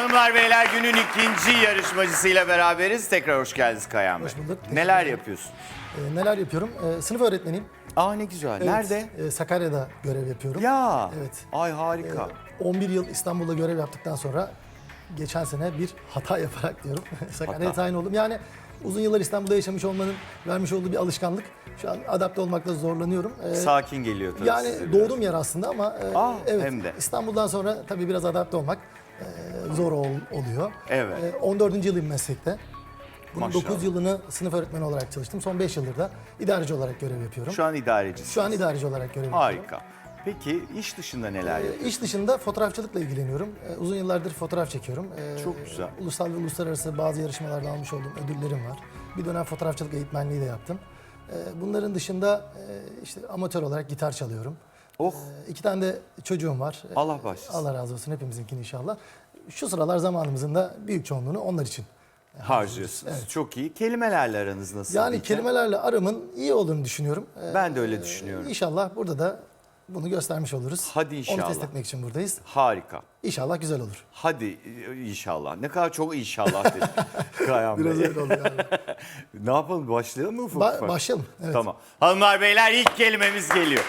Hanımlar beyler günün ikinci yarışmacısıyla beraberiz. Tekrar hoş geldiniz Kayan Bey. Hoş bulduk. Neler yapıyorsun? Ee, neler yapıyorum? Ee, sınıf öğretmeniyim. Aa ne güzel. Evet, Nerede? e, Sakarya'da görev yapıyorum. Ya. Evet. Ay harika. 11 yıl İstanbul'da görev yaptıktan sonra geçen sene bir hata yaparak diyorum. Sakarya'ya tayin oldum. Yani uzun yıllar İstanbul'da yaşamış olmanın vermiş olduğu bir alışkanlık. Şu an adapte olmakta zorlanıyorum. Ee, Sakin geliyor tabii yani size biraz. doğduğum yer aslında ama e, Aa, evet hem de. İstanbul'dan sonra tabii biraz adapte olmak zor ol- oluyor. Evet. E, 14. yılım meslekte. Bunun Maşallah. 9 yılını sınıf öğretmeni olarak çalıştım. Son 5 yıldır da idareci olarak görev yapıyorum. Şu an idarecisin. Şu an idareci olarak görev yapıyorum. Harika. Peki iş dışında neler Ee, yapıyorsun? İş dışında fotoğrafçılıkla ilgileniyorum. Ee, Uzun yıllardır fotoğraf çekiyorum. Ee, Çok güzel. Ulusal ve uluslararası bazı yarışmalarda almış olduğum ödüllerim var. Bir dönem fotoğrafçılık eğitmenliği de yaptım. Ee, Bunların dışında e, işte amatör olarak gitar çalıyorum. Oh Ee, İki tane de çocuğum var. Ee, Allah başlasın. Allah razı olsun hepimizinkini inşallah. Şu sıralar zamanımızın da büyük çoğunluğunu onlar için. harcıyorsunuz. Çok iyi. Kelimelerle aranız nasıl? Yani peki? kelimelerle aramın iyi olduğunu düşünüyorum. Ee, Ben de öyle düşünüyorum. İnşallah burada da bunu göstermiş oluruz. Hadi inşallah. Onu test etmek için buradayız. Harika. İnşallah güzel olur. Hadi e, inşallah. Ne kadar çok inşallah dedim. Kayan Biraz Bey. öyle oldu yani. Ne yapalım? Başlayalım mı ufak Ba- ufak? başlayalım. Evet. Tamam. Hanımlar beyler ilk kelimemiz geliyor.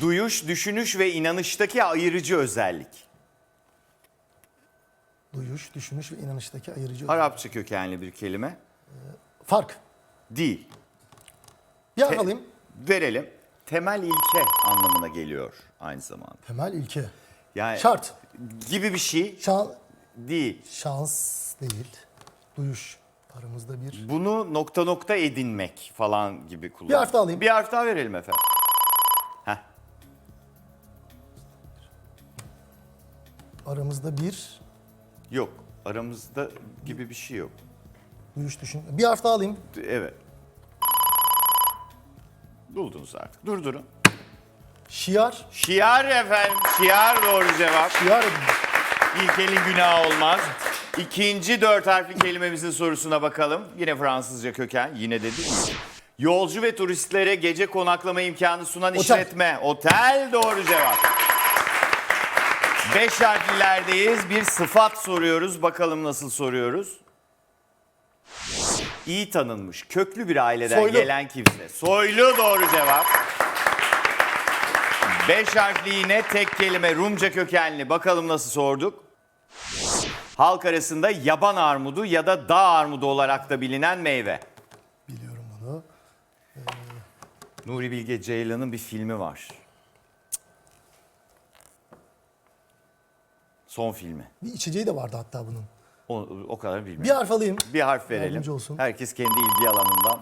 Duyuş, düşünüş ve inanıştaki ayırıcı özellik. Duyuş, düşünüş ve inanıştaki ayırıcı. Arapça kökenli bir kelime. Fark. Değil. Bir harf alayım. Verelim. Temel ilke anlamına geliyor aynı zamanda. Temel ilke. Yani Şart. gibi bir şey Şan, değil. şans değil. Duyuş. Aramızda bir. Bunu nokta nokta edinmek falan gibi kullan. Bir harf daha alayım. Bir harf daha verelim efendim. Aramızda bir. Yok. Aramızda gibi bir şey yok. Duyuş, düşün. Bir harf daha alayım. Evet. Buldunuz artık. Durdurun. Şiar. Şiar efendim. Şiar doğru cevap. Şiar edin. İlk elin günahı olmaz. İkinci dört harfli kelimemizin sorusuna bakalım. Yine Fransızca köken. Yine de değil. Yolcu ve turistlere gece konaklama imkanı sunan işletme. Otel doğru cevap. Beş harflilerdeyiz. Bir sıfat soruyoruz. Bakalım nasıl soruyoruz. İyi tanınmış, köklü bir aileden Soylu. gelen kimse. Soylu doğru cevap. Beş harfli yine tek kelime Rumca kökenli. Bakalım nasıl sorduk. Halk arasında yaban armudu ya da dağ armudu olarak da bilinen meyve. Biliyorum bunu. Nuri Bilge Ceylan'ın bir filmi var. Son filmi. Bir içeceği de vardı hatta bunun. O, o kadar bilmiyorum. Bir harf alayım. Bir harf verelim. Yardımcı olsun. Herkes kendi ilgi alanından.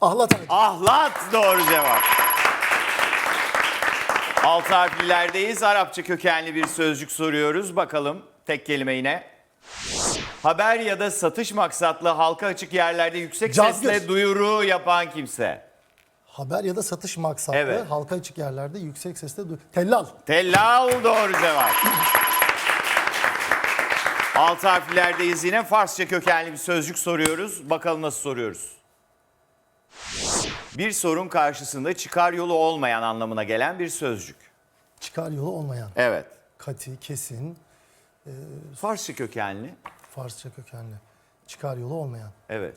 Ahlat ağacı. Ahlat doğru cevap. Altı harflilerdeyiz. Arapça kökenli bir sözcük soruyoruz. Bakalım tek kelime yine. Haber ya da satış maksatlı halka açık yerlerde yüksek Cazgır. sesle duyuru yapan kimse. Haber ya da satış maksatlı Evet. halka açık yerlerde yüksek sesle duy. Tellal. Tellal doğru cevap. Altı harflilerdeyiz yine. Farsça kökenli bir sözcük soruyoruz. Bakalım nasıl soruyoruz. Bir sorun karşısında çıkar yolu olmayan anlamına gelen bir sözcük. Çıkar yolu olmayan. Evet. Kati, kesin, Farsça kökenli. Farsça kökenli. Çıkar yolu olmayan. Evet.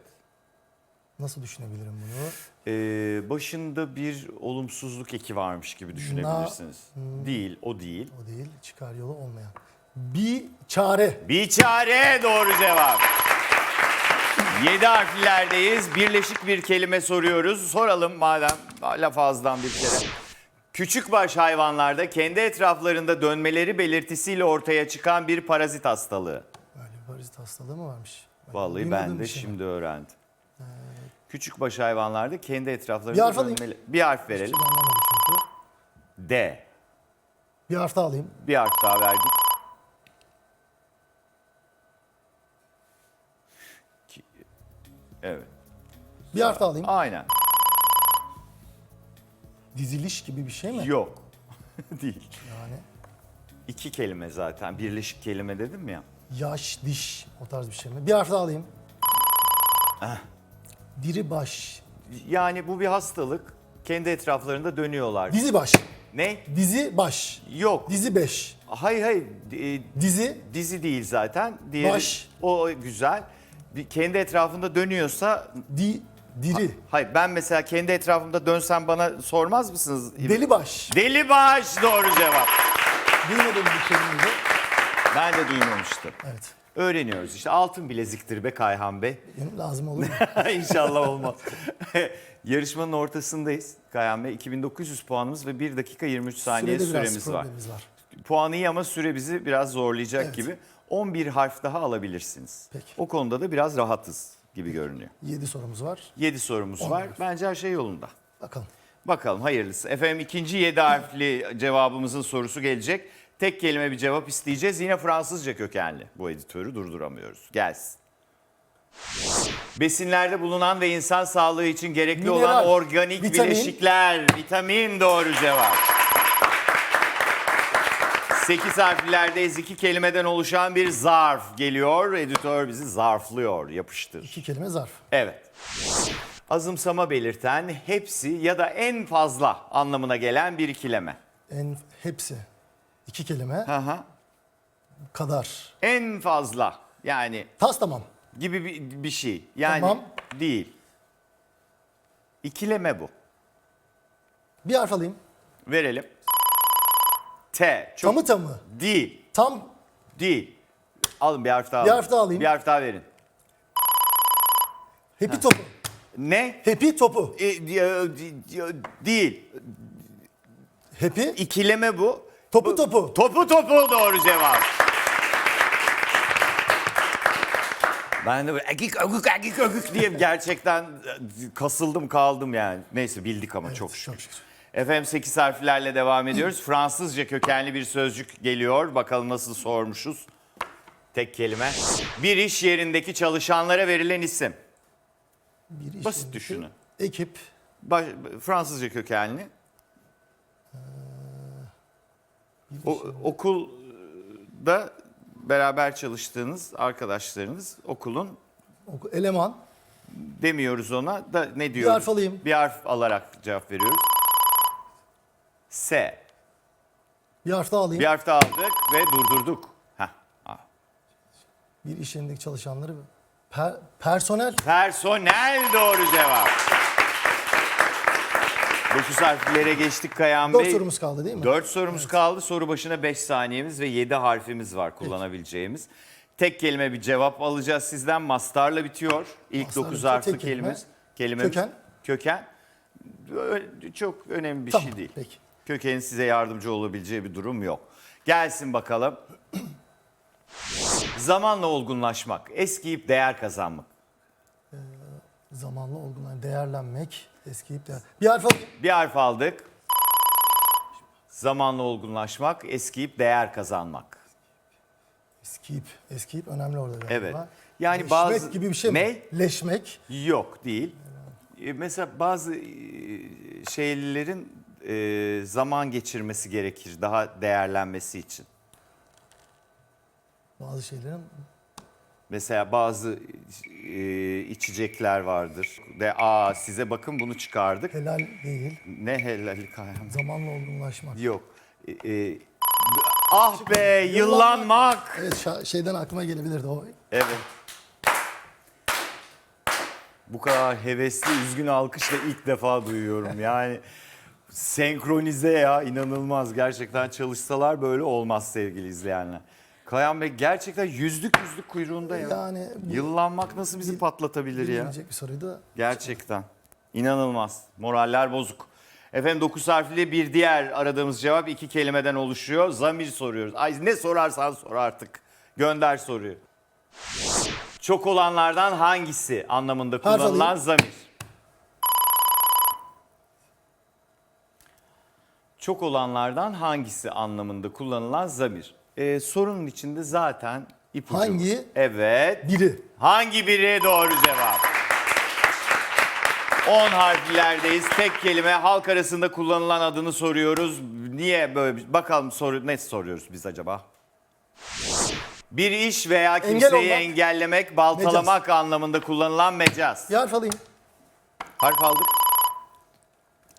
Nasıl düşünebilirim bunu? Ee, başında bir olumsuzluk eki varmış gibi düşünebilirsiniz. Değil, o değil. O değil. Çıkar yolu olmayan. Bir çare. Bir çare doğru cevap. Yedi harflilerdeyiz. Birleşik bir kelime soruyoruz. Soralım madem laf ağızdan bir kere. Küçükbaş hayvanlarda kendi etraflarında dönmeleri belirtisiyle ortaya çıkan bir parazit hastalığı. Böyle bir parazit hastalığı mı varmış? Vallahi ben de şey şimdi öğrendim. Küçükbaş hayvanlarda kendi etraflarında Bir harf alayım. Bir harf verelim. Hiç. D. Bir harf daha alayım. Bir harf daha verdik. Evet. Bir harf daha alayım. Aynen. Diziliş gibi bir şey mi? Yok. Değil. Yani İki kelime zaten. Birleşik kelime dedim ya. yaş, diş o tarz bir şey mi? Bir harf daha alayım. Diri baş. Yani bu bir hastalık. Kendi etraflarında dönüyorlar. Dizi baş. Ne? Dizi baş. Yok. Dizi 5. Hayır hayır. E, Dizi dizi değil zaten. Diğeri, Baş. O güzel. Kendi etrafında dönüyorsa di diri. hayır ben mesela kendi etrafımda dönsem bana sormaz mısınız? Deli baş. Deli baş doğru cevap. Duymadığım bir kelimeyi. Ben de duymamıştım. Evet. Öğreniyoruz işte altın bileziktir be Kayhan Bey. Benim lazım olur? İnşallah olmaz. Yarışmanın ortasındayız Kayhan Bey. 2900 puanımız ve 1 dakika 23 saniye Sürede biraz süremiz var. problemimiz var. Puan iyi ama süre bizi biraz zorlayacak Evet. gibi. 11 harf daha alabilirsiniz. Peki. O konuda da biraz rahatız gibi görünüyor. 7 sorumuz var. 7 sorumuz On var. harf. Bence her şey yolunda. Bakalım. Bakalım hayırlısı. Efendim ikinci 7 harfli cevabımızın sorusu gelecek. Tek kelime bir cevap isteyeceğiz. Yine Fransızca kökenli. Bu editörü durduramıyoruz. Gelsin. Besinlerde bulunan ve insan sağlığı için gerekli Mineral, olan organik vitamin. bileşikler. Vitamin doğru cevap. 8 harflerdeyiz. iki kelimeden oluşan bir zarf geliyor. Editör bizi zarflıyor. Yapıştır. İki kelime zarf. Evet. Azımsama belirten hepsi ya da en fazla anlamına gelen bir ikileme. En hepsi. İki kelime. Hı. Kadar. En fazla yani Tas tamam. gibi bir, bir şey. Yani Tamam. değil. İkileme bu. Bir harf alayım. Verelim. T. Çok Tamı tamı. değil. Tam Değil. Alın bir harf daha Bir alın. harf daha alayım. Bir harf daha verin. happy topu. Ne? Happy topu. E, di- e, di- di- değil. Happy İkileme bu. topu topu. Topu topu doğru cevap. Ben de böyle agik agik agik agik diye gerçekten e, kasıldım kaldım yani. Neyse bildik ama çok şükür. Çok şükür. Efendim 8 harflerle devam ediyoruz. Fransızca kökenli bir sözcük geliyor. Bakalım nasıl sormuşuz. Tek kelime. Bir iş yerindeki çalışanlara verilen isim. Bir iş Basit yerindeki düşünün. Ekip. Baş- Fransızca kökenli. O, okulda beraber çalıştığınız arkadaşlarınız okulun oku- Eleman. demiyoruz ona da ne diyoruz? harf alayım. Bir harf alarak cevap veriyoruz. S. Bir harf daha alayım. Bir harf daha aldık ve durdurduk. Heh. ah. Bir iş yerindeki çalışanları. Per- personel. Personel doğru cevap. 9 harflere geçtik Kayan Dört Bey. sorumuz kaldı değil mi? 4 sorumuz kaldı. Soru başına 5 saniyemiz ve 7 harfimiz var kullanabileceğimiz. Tek kelime bir cevap alacağız sizden. Mastarla bitiyor. İlk Mastarla 9 bitiyor. harfli Tek kelime. kelimemiz. kelimemiz. Köken. Köken. Çok önemli bir şey değil. peki. Kökenin size yardımcı olabileceği bir durum yok. Gelsin bakalım. Zamanla olgunlaşmak, eskiyip değer kazanmak. Zamanla olgunlar. Değerlenmek. Eskiyip değer. Bir harf alayım. Bir harf aldık. Zamanla olgunlaşmak, eskiyip değer kazanmak. Eskiyip. Eskiyip önemli orada galiba. Evet. Yani Leşmek bazı- gibi bir şey Ne? mi? Leşmek. Yok değil. E, Mesela bazı e, şeylerin e, zaman geçirmesi gerekir daha değerlenmesi için. Bazı şeylerin Mesela bazı e, içecekler vardır. De aa size bakın bunu çıkardık. helal değil. Ne helali kayhan. Zamanla olgunlaşmak. Yok. E, e, ah be yıllanmak. Evet şa- şeyden aklıma gelebilirdi o. Evet. Bu kadar hevesli, üzgün alkışla ilk defa duyuyorum. Yani senkronize ya inanılmaz. Gerçekten çalışsalar böyle olmaz sevgili izleyenler. Kayan Bey gerçekten yüzlük yüzlük kuyruğunda ya. Yani bu Yıllanmak nasıl bizi patlatabilir ya? bilinecek bir soruydu. Gerçekten. İnanılmaz. Moraller bozuk. Efendim 9 harfli bir diğer aradığımız cevap iki kelimeden oluşuyor. Zamir soruyoruz. Ay ne sorarsan sor artık. Gönder soruyu. Çok olanlardan hangisi anlamında kullanılan alayım. zamir? Çok olanlardan hangisi anlamında kullanılan zamir? Ee, sorunun içinde zaten ipucu. Hangi? Evet. Biri. Hangi biri doğru cevap? 10 harflerdeyiz. Tek kelime halk arasında kullanılan adını soruyoruz. Niye böyle bir- bakalım soru ne soruyoruz biz acaba? Bir iş veya kimseyi olmak. engellemek, baltalamak anlamında kullanılan mecaz. Bir harf alayım. Harf aldık.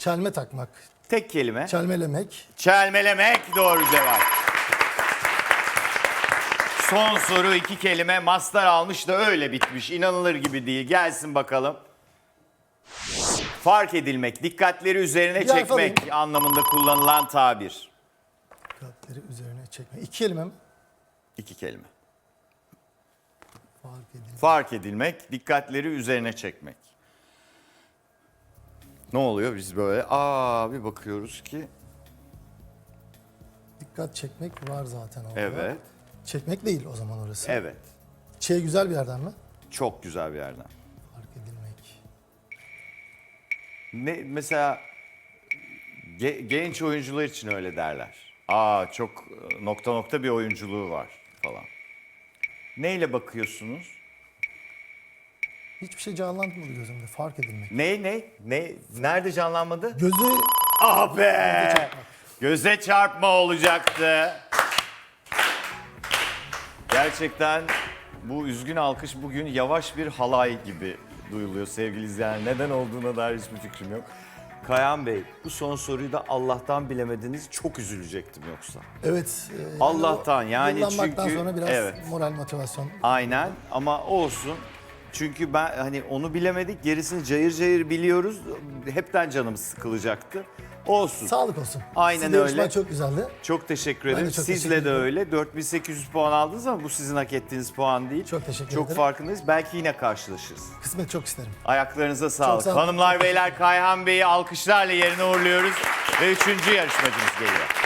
Çelme takmak, Tek kelime. çelmelemek. Çelmelemek doğru cevap. Son soru iki kelime. Master almış da öyle bitmiş. İnanılır gibi değil. Gelsin bakalım. Fark edilmek, dikkatleri üzerine harf çekmek anlamında kullanılan tabir. Dikkatleri üzerine çekmek. İki kelime mi? İki kelime. Fark edin. Fark edilmek, dikkatleri üzerine çekmek. Ne oluyor biz böyle? Aa bir bakıyoruz ki Dikkat çekmek var zaten orada. evet, Çekmek değil o zaman orası. evet. Ç güzel bir yerden mi? Çok güzel bir yerden. Fark edilmek. Ne mesela ge- genç oyuncular için öyle derler. Aa çok nokta nokta bir oyunculuğu var falan. Neyle bakıyorsunuz? Hiçbir şey canlanmadı gözümde. Fark edilmek. Ne ne ne nerede canlanmadı? Gözü Ah be! Göze çarpma olacaktı. Gerçekten bu üzgün alkış bugün yavaş bir halay gibi duyuluyor sevgili izleyenler. Neden olduğuna dair hiçbir fikrim yok. Kayan Bey bu son soruyu da Allah'tan bilemediniz çok üzülecektim yoksa. evet. e, Allah'tan yani çünkü- sonra biraz evet. moral motivasyon. Aynen ama olsun. Çünkü ben hani onu bilemedik gerisini cayır cayır biliyoruz. Hepten canımız sıkılacaktı. Olsun. Sağlık olsun. Aynen yarışmak öyle. çok güzeldi. Çok teşekkür ederim. çok Sizle teşekkür de ederim. öyle. 4800 puan aldınız ama bu sizin hak ettiğiniz puan değil. Çok teşekkür Çok ederim. farkındayız. Belki yine karşılaşırız. Kısmet çok isterim. Ayaklarınıza sağlık. sağ olun. Hanımlar beyler Kayhan Bey'i alkışlarla yerine uğurluyoruz. Ve üçüncü yarışmacımız geliyor.